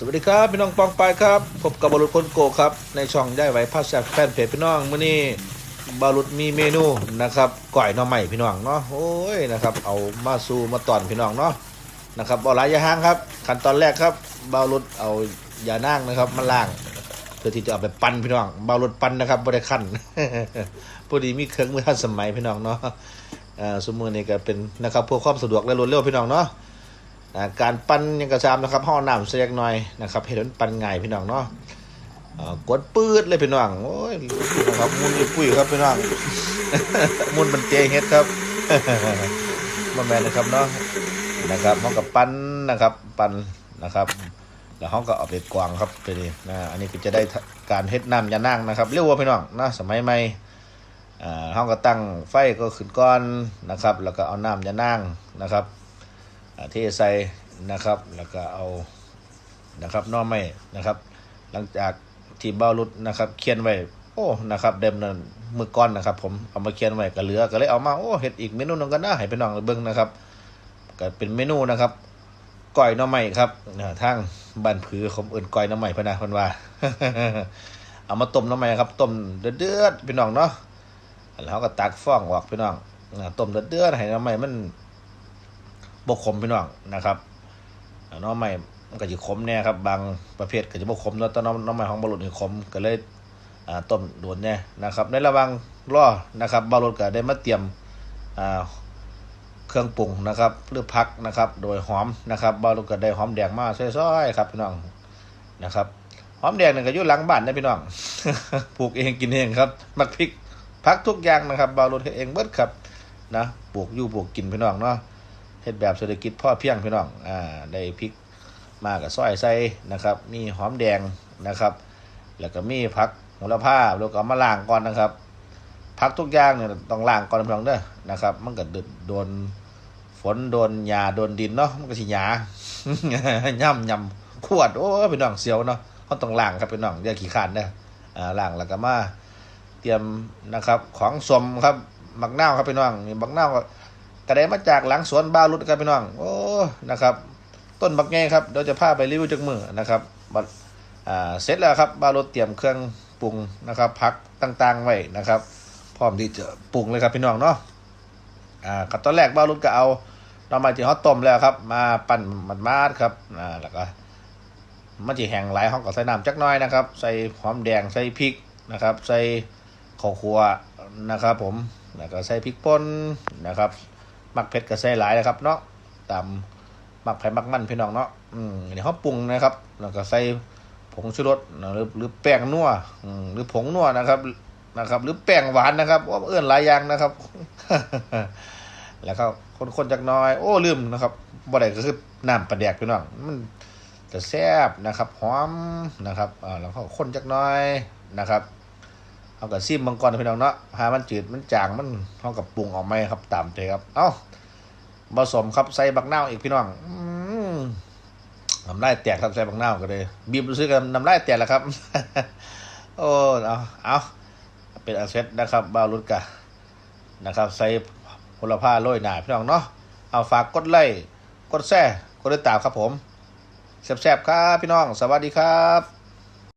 สวัสดีครับพี่น้องปองปายครับพบกับบารุษคนโกครับในช่องได้ไว้ภาษาแฟนเพจพี่น้องมื้อนี้บารุษมีเมนูนะครับก่อยหน่อใหม่พี่น้องเนาะโอ้ยนะครับเอามาสู่มาตอนพี่น้องเนาะนะครับเอาหลายยาห้างครับขั้นตอนแรกครับบารุษเอายานั่งนะครับมาล้างเพื่อที่จะเอาไปปั้นพี่น้องบารุษปั้นนะครับบริขั้นพอดีมีเครื่องมือทันสมัยพี่น้องเนาะอ่าสมมือนี้ก็เป็นนะครับเพื่อความสะดวกและรวดเร็วพี่น้องเนาะ การปั้นยังกระซามนะครับห่อน้ำเสียกหน่อยนะครับเห็นมันปั้นง่ายพี่น้องเนาะกดปืดเลยพี่น้องโอ้ยนะครับมุนอยู่ปุ้ยครับพี่น้องมุนมันเจเฮ็ดครับมาแมนนะครับเนาะนะครับห้องกับปั้นนะครับ ปั้นนะครับ แล้วห้องก็เอาไปกวางครับไปนี่นะอันนี้ก็จะได้การเฮ็ดน้ำยานั่งนะครับเรียกว่าพี่น้องนะสมัยใหม่ห้องก็ตั้งไฟก็ขึ้นก้อนนะครับ แล้วก็เอาน้ำยานั่งนะครับ เทใส่นะครับ แล้วก็เอานะครับน้อไม้นะครับ หลังจากที่เบ้ารุดนะครับเคียนไว้โอ้นะครับ เดิมนั้นมือก้อนนะครับ ผมเอามาเคียนไว้ก็เหลือก็เลยเอามาโอ้เห็ดอีกเมนูหนึงก็น่าให้พี่น้องเบิ่งนะครับก็เป็นเมนูนะครับก้อยน้อไม้ครับทางบ้านผือผมเอื่นก้อยน้อไม้พนะพิ่นว่าเอามาต้มน้อไม้ครับต้มเดือดๆพี่น้องเนาะแล้วก็ตักฟองออกพี่น้องต้มเดือดๆให้น้อไม้มัน บกขมพี่น้องนะครับน้องใหม่มันก็จะขมแน่ครับ บางประเภทก็จะบกขมแล้วตอนน้องน้องใหม่ของบารุษนี่ขมก็เลยต้มโดนแน่นะครับ ในระว่างรอนะครับบารุษก็ได้มาเตรียมเครื่องปรุงนะครับหรือพักนะครับ โดยหอมนะครับบารุษก็ได้หอมแดงมาซอยๆครับพี่น้องนะครับหอมแดงนี่ก็อยู่หลังบ้านนะพี่น้องปลูกเองกินเองครับมักพริกพักทุกอย่างนะครับบารุษเฮ็ดเองเบิดครับนะปลูกอยู่ปลูกกินพี่น้องเนาะ เฮ็ดแบบเศรษฐกิจพ่อเพียงพี่น้องอ่าได้พริกมากับซอยใส่นะครับ มีหอมแดงนะครับ แล้วก็มีผักโหระพาแล้วก็มาล้างก่อนนะครับผักทุกอย่างเนี่ยต้องล้างก่อนพี่น้องเด้อนะครับ มันก็โดนฝนโดนหญ้าโดนดินเนาะมันก็สิหยาย่ำย่ำขวดโอ้พี่น้องเสียวเนาะเขาต้องล้างครับพี่น้องอย่าขี้ขานเด้ออ่าล้างแล้วก็มาเตรียมนะครับ ของสมครับบักนาวครับพี่น้องนี่บักนาวก็ กระไดมาจากหลังสวนบ้ารุดครับพี่น้อง โอ้ นะครับ ต้นบักแง่ครับ เดี๋ยวจะพาไปรีวิวจากมือนะครับบัดอ่า เสร็จแล้วครับบ้ารุดเตรียมเครื่องปรุงนะครับพักต่างๆไว้นะครับ พร้อมที่จะปรุงเลยครับพี่น้องเนาะ อ่ากับตอนแรกบ้ารุดก็เอาหน่อไม้ที่เขาต้มแล้วครับ มาปั่นมันมาดครับ อ่า แล้วก็มันจะแห้งหลายห้องก็ใส่น้ำจักน้อยนะครับ ใส่หอมแดง ใส่พริกนะครับ ใส่ข้าวคั่วนะครับ ผม แล้วก็ใส่พริกป่นนะครับ มักเผ็ดก็ใส่หลายนะครับ เนาะตามมักไผ่มักมันพี่น้องเนาะอืมอันนี้เขาปรุงนะครับ แล้วก็ใส่ผงชูรสหรือหรือแป้งนัวอืมหรือผงนัวนะครับนะครับ หรือแป้งหวานนะครับว่าเอื้อนหลายอย่างนะครับ แล้วก็คนๆจักน้อย โอ้ลืมนะครับบ่ได้ก็คือน้ำปลาแดกพี่น้องมันจะแซ่บนะครับหอมนะครับอ่าแล้วก็คนจักน้อยนะครับ เอากับซิมมังกรพี่น้องเนาะหามันจืดมันจางมันเท่ากับปรุงออกไหมครับตามใจครับ เอ้าผสมครับใส่บักเนาอีกพี่น้องอน้ำลายแตกครับใส่บักเนาก็เลยบีบรู้สึกกันน้ำลายแตกแล้วครับ โอ้เอาเอาเป็นอาเซตนะครับบ้ารุดกะนะครับ ใส่พลผ้าโรยหนาพี่น้องเนาะเอาฝากกดไลค์กดแชร์กดติดตามครับผมแซ่บๆครับพี่น้อง สวัสดีครับ